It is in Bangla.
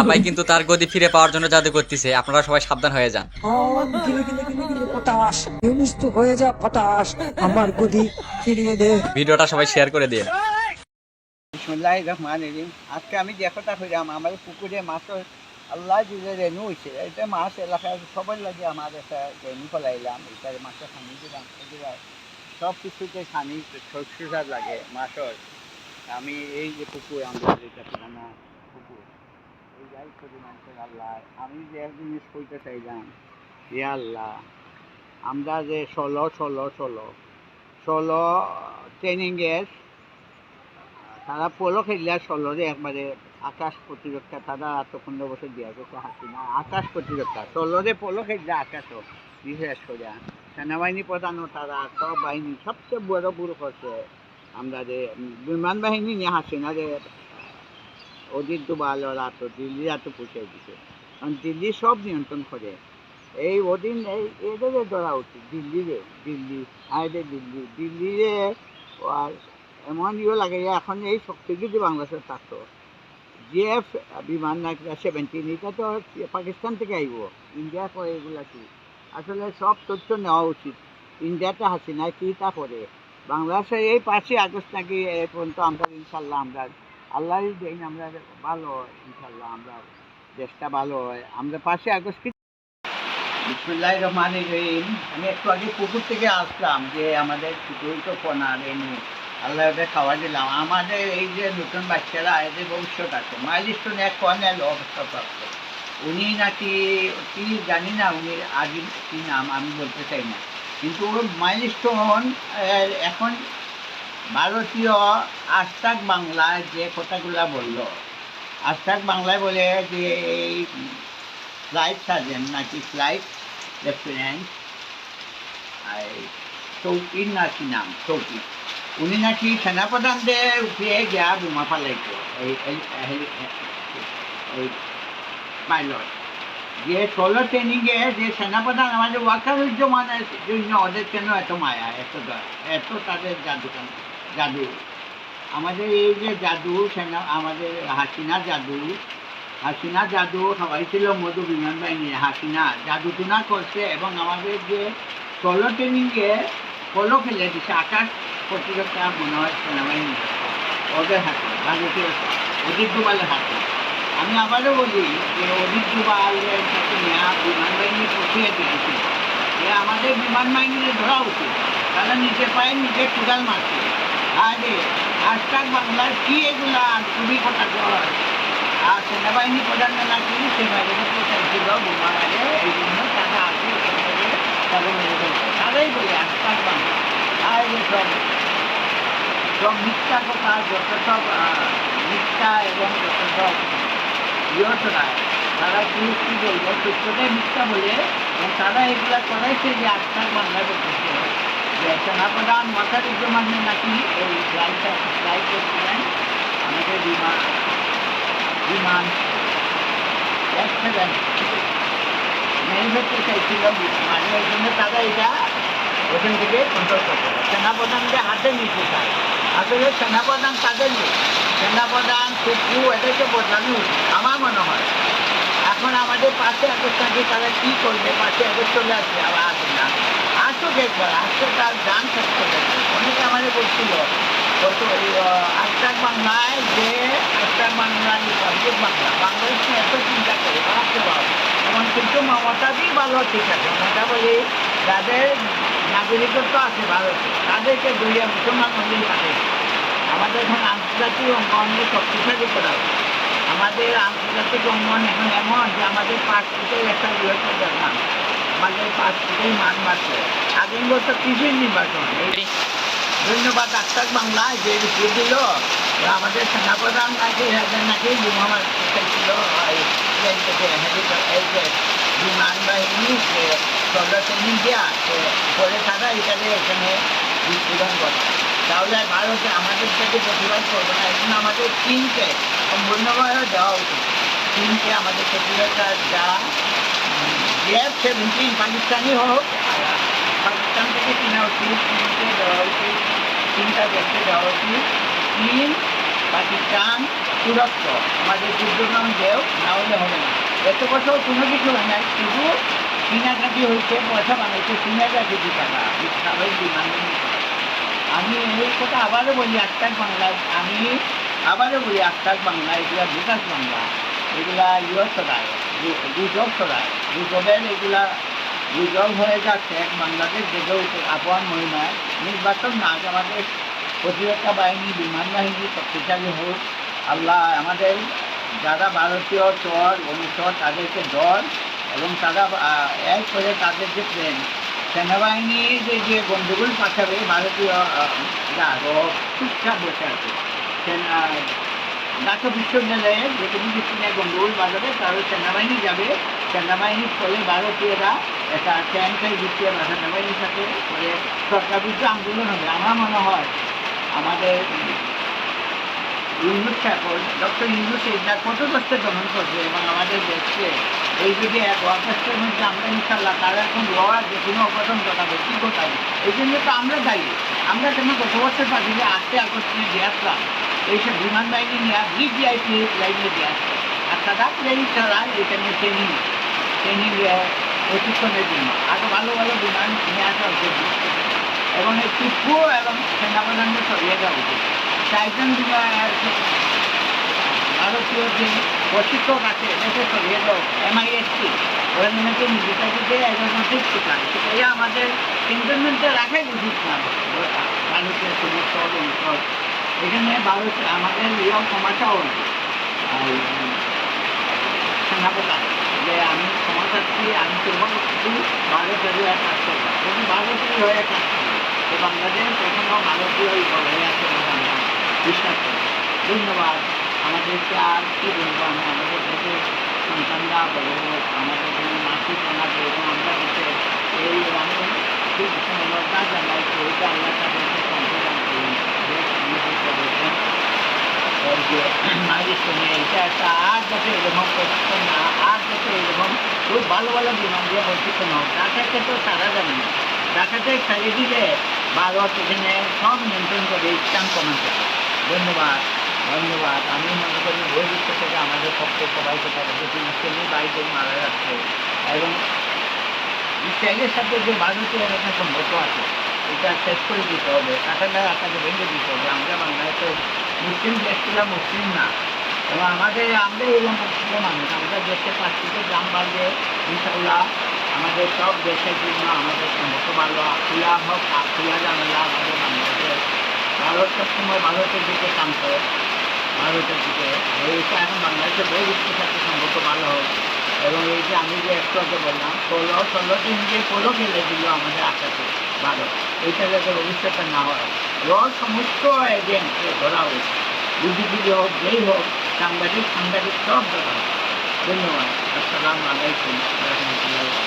আপাই কিন্তু তার গদি ফিরে পাওয়ার জন্য জাদু করতেছে। আপনারা সবাই সাবধান হয়ে যান। হয়ে যা পটাশ। আমার গদি ফিরিয়ে দে। ভিডিওটা সবাই শেয়ার করে দিয়ে বিসমুল্লাহ রহমান রহিম। আজকে আমি যে কথা আমার পুকুরে মাছের আল্লাহ রেনু হয়েছে এটা মাছ এলাকায় সবার লাগে আমার একটা রেনু ফলাইলাম। এটার মাছের খানি দিলাম সব কিছুতে খানি সরষার লাগে মাছের। আমি এই যে পুকুর আমাদের এটা আমরা যে ষোলো ষোলো ষোলো ষোলো ট্রেনিংয়ের তারা পোলো একবারে আকাশ প্রতিরক্ষা, তারা এত পনেরো বছর দিয়ে গেছে হাসিনা আকাশ প্রতিরক্ষা ষোলোরে পোলো খেললে আকাশও, বিশেষ করে সেনাবাহিনী প্রধানও তারা, সব বাহিনী, সবচেয়ে বড় বুড়ো করছে আমরা যে বিমান বাহিনী নিয়ে হাসিনা যে অজিত দুবাল ওরা তো দিল্লি এত পৌঁছে দিছে। কারণ দিল্লি সব নিয়ন্ত্রণ করে। এই ওদিন এই এদের ধরা উচিত দিল্লিরে দিল্লি, আইডে দিল্লি, দিল্লিরে আর এমন ইয়ে লাগে এখন এই শক্তি যদি বাংলাদেশে থাকতো। জিএফ, বিমান না সেভেন্টিন, এটা তো পাকিস্তান থেকে আইব, ইন্ডিয়া করে এগুলা কি? আসলে সব তথ্য নেওয়া উচিত। ইন্ডিয়াতে হাসিনা কি তা করে? বাংলাদেশে এই পাঁচই আগস্ট নাকি এ পর্যন্ত আমরা, ইনশাল্লাহ আমরা আল্লাহরই দেন আমরা ভালো ইনশাল্লাহ আমরা দেশটা ভালো হয়। আমরা পাশে আগস্ট বিসমুল্লাহ রহমান রহিম। আমি একটু আগে পুকুর থেকে আসলাম যে আমাদের তো পোনা রেনু আল্লাহ ওদের খাওয়া দিলাম। আমাদের এই যে নতুন বাচ্চারা, এদের ভবিষ্যৎ আছে। মাইলিস্টোন এক কর্নেল অবস্থাপ্রাপ্ত উনি নাকি, কি জানি না উনি আগে কি নাম, আমি বলতে চাই না। কিন্তু ওর মাইলিস্টোন এখন ভারতীয় আস্তাক বাংলায় যে কথাগুলা বলল, আস্তাক বাংলায় বলে যে এই ফ্লাইট সার্জেন্ট নাকি ফ্লাইট লেফটেন্যান্ট চৌকির নাকি নাম, চৌকি। উনি নাকি সেনাপ্রধানদের উপরে গিয়া বোমা ফালাইছে, এই পাইলট যে ষোলো ট্রেনিংয়ে যে সেনাপ্রধান আমাদের ওয়াকারুজ্জামানের জন্য ওদের কেন এত মায়া, এত এত তাদের জাদু কেন জাদু। আমাদের এই যে জাদু, সেনা, আমাদের হাসিনা জাদু হাসিনা জাদু সবাই ছিল মধু বিমান বাহিনী, হাসিনা। জাদু টুনা করছে এবং আমাদের যে ষোলো ট্রেনিংয়ে পলো ফেলে দিছে আকাশ প্রতিরক্ষা মনে হয় সেনাবাহিনী। ওদের হাতে ভারতীয় অজিত ডোবালের হাতে। আমি আবারও বলি যে অজিত ডোবালের সাথে নেওয়া বিমান বাহিনী পৌঁছিয়ে দিয়েছে। যে আমাদের বিমান বাহিনীকে ধরা উচিত। তারা নিজে পায়ে নিজে কুদাল মারছে। আরে, আজকাল বাংলার কি এগুলা খুবই কথা কয়? আর সেনাবাহিনী প্রধান নাকি? সেনাবাহিনী চাইছিল বোমা মারে এই জন্য তারা আসে তারাই বলে আজকাল বাংলা। আর সব সব মিথ্যা কথা, যত সব মিথ্যা এবং যত সব ইয়তরা তারা কি কি বলব? সত্যটাই মিথ্যা বলে, এবং তারা এগুলা করাইছে যে আজকাল বাংলা যে সেনাপ্রধান মাথারুজ্জামানের নাকি এই ফ্লাইটটা ফ্লাইট করছিলেন আমাদের বিমান বিমান অ্যাক্সিডেন্ট মেরে ফেলতে চাইছিল মানে ওই জন্য তারা এটা ওখান থেকে কন্ট্রোল করতে পারে সেনাপ্রধানকে হাতে নিতে চায় আসলে সেনাপ্রধান তাদের নেই সেনাপ্রধান কুকু এদেরকে বদলানো আমার মনে হয় এখন আমাদের পাশে আগস্ট আগে তারা কী করবে পাশে আগস্ট চলে আসবে আবার আসবে আসতে তার গান শেষ করে অনেকে আমাদের বলছিল কত ওই বাংলায় যে আস্তাক বাংলা রিপাবলিক বাংলা বাংলাদেশ এত চিন্তা করে বাপরে বাপ এমন কিন্তু মমতাদি ভালো ঠিক আছে। মমতা বলি নাগরিকত্ব আছে ভারতে, তাদেরকে দুইয়া মুসলমান মন্দির পাঠিয়েছে আমাদের এখন আন্তর্জাতিক অঙ্গনে শক্তিশালী আমাদের আন্তর্জাতিক অঙ্গন এখন এমন যে আমাদের পাসপোর্টের একটা বৃহত্তর দরকার আমাদের পাসপোর্টের মান বাড়ছে আগামী বছর কৃষির নির্বাচন ধন্যবাদ ডাক্তার বাংলা যে রিপোর্ট দিল আমাদের সেনাপ্রধান নাকি নাকি বোমা থেকে যে বিমান বাহিনী যে সরকার ট্রেনিং দেওয়া তো পরে তারা এখানে এখানে বিস্ফোরণ করে তাহলে ভারতে আমাদের থেকে প্রতিবাদ করবে না জন্য আমাদের চীনকে সম্পূর্ণভাবে দেওয়া উচিত চীনকে আমাদের প্রতিবাদটা যা জেফ সেভেন্টিন পাকিস্তানি হোক পাকিস্তান থেকে কিনা উচিত চীনকে দেওয়া উচিত চীনটা দেখতে দেওয়া উচিত চীন পাকিস্তান তুরস্ক আমাদের যুদ্ধগ্রাম দেও, না হলে এত বছর কোনো কিছু হয় না শুধু কিনাকাটি হয়েছে, পয়সা বানাইছে হাজার কোটি টাকা সবাই বিমান আমি এই কথা আবারও বলি আক্তার বাংলা আমি আবারও বলি আক্তার বাংলা এগুলা বিকাশ বাংলা। এগুলা ইয়ে ছড়ায় গু- গুজব ছড়ায় গুজবের এগুলা গুজব হয়ে যাচ্ছে বাংলাদেশ দেখে আপন মহিমায় নির্বাচন না আমাদের প্রতিরক্ষা বাহিনী, বিমান বাহিনী শক্তিশালী হোক, আল্লাহ আমাদের যারা ভারতীয় চর, অনুচর, তাদেরকে দল এবং তারা এক করে তাদের যে প্লেন সেনাবাহিনীর যে গন্ডগোল পাঠাবে, ভারতীয় যা চুপচাপ বসে আছে সেনা ঢাকা বিশ্ববিদ্যালয়ে যে কোনো স্কুলে গন্ডগোল বাজাবে তাহলে সেনাবাহিনী যাবে। সেনাবাহিনীর ফলে ভারতীয়রা একটা ট্যাঙ্কের ভিত্তিতে সেনাবাহিনীর সাথে। ফলে সরকার বিরুদ্ধে আন্দোলন হবে। আমার মনে হয় আমাদের ইউনুস ঠাকুর, ডক্টর ইউনুস এটা কত কষ্টে দমন করছে এবং আমাদের দেশকে এই যদি এক অগস্টের মধ্যে আমরা ইনশাল্লাহ তারা এখন লড়া যে কোনো অঘটন ঘটাবে কী ঘটাবে এই জন্য তো আমরা দায়ী। আমরা কেন গত বছর পাচ্ছি যে আটই আগস্টে দিয়ে আসলাম এইসব বিমান বাহিনী নিয়ে ভিভিআইপি লাইনে দিয়ে আর তারা প্লেন চালায় এখানে ট্রেনিং ট্রেনিং প্রশিক্ষণের জন্য। আরও ভালো ভালো বিমান নিয়ে আসা উচিত এবং এই টিপু এবং সেনাপ্রধানকে সরিয়ে দেওয়া উচিত। চারজন বিমান ভারতীয় যে প্রশিক্ষক আছে সরিয়ে দাও এমআইএসটি ওরা নিয়ে মিলিটারিতে একজন ঠিক শিখায় সেটাই আমাদের ক্যান্টনমেন্টে রাখাই উচিত না। ভারতের সমস্ত অঞ্চল এখানে ভারত, আমাদের ইয়ং সমাচাও সেনাপ্রধান যে আমি ক্ষমা চাচ্ছি আমি কেবল শুধু ভারতের হয়ে কাজ করব কিন্তু ভারতীয় হয়ে কাজ করব তো বাংলাদেশ এখনও ভারতীয় হয়ে আছে বিশ্বাস করি। ধন্যবাদ। আমাদেরকে আর কি বলব? আমি আমাদের দেশের সন্তানরা বড় হোক, আমাদের যেমন মাসিক জানাবে এবং আমরা দেশে এই আমি খুব ধন্যবাদ জানাই এইটা আল্লাহ তাদেরকে সম্প্রদান করি মাঝে শুনে এটা একটা আর যাতে এরকম প্রশিক্ষণ না, আর যাতে এরকম খুব ভালো ভালো বিমান দিয়ে প্রশিক্ষণ হোক ঢাকাতে তো তারা জানে না। ছেড়ে দিলে ভারত এখানে সব নিয়ন্ত্রণ করে ইসলাম কমাতে ধন্যবাদ। ধন্যবাদ। আমি মনে করি বহির্বিশ্ব থেকে আমাদের পক্ষে সবাইকে তারা যদি ইসরায়েলি বাইরে মারা যাচ্ছে। এবং ইসরায়েলের সাথে যে ভারতীয় একটা সম্পর্ক আছে, এটা শেষ করে দিতে হবে। টাকাটা আকারে ভেঙে দিতে হবে। আমরা বাংলাদেশে মুসলিম দেশগুলো মুসলিম না। এবং আমাদের, আমরা এই মুসলিম মানুষ। আমরা দেশে থেকে দাম বাড়বে ইনশাল্লাহ আমাদের সব দেশের জন্য আমাদের সম্পর্ক ভালো। আখিয়া হোক আখিয়া জানালা আমাদের বাংলাদেশ ভারত সবসময় ভারতের দিকে কাম করে ভারতের দিকে এইটা এখন বাংলাদেশের বহু বিশ্বের সাথে সম্পর্ক ভালো হোক এবং এই যে আমি যে একটু আগে বললাম ষোলো ষোলো যে পোলো খেলে দিল আমাদের আকাশে ভারত এইটা যাতে ভবিষ্যতে না হয় র সমস্ত এজেন্টকে ধরা হয়েছে বুদ্ধিজীবী হোক যেই হোক সাংবাদিক সাংবাদিক সব ধরা। ধন্যবাদ আসসালামু আলাইকুম রহমতুল্লাহ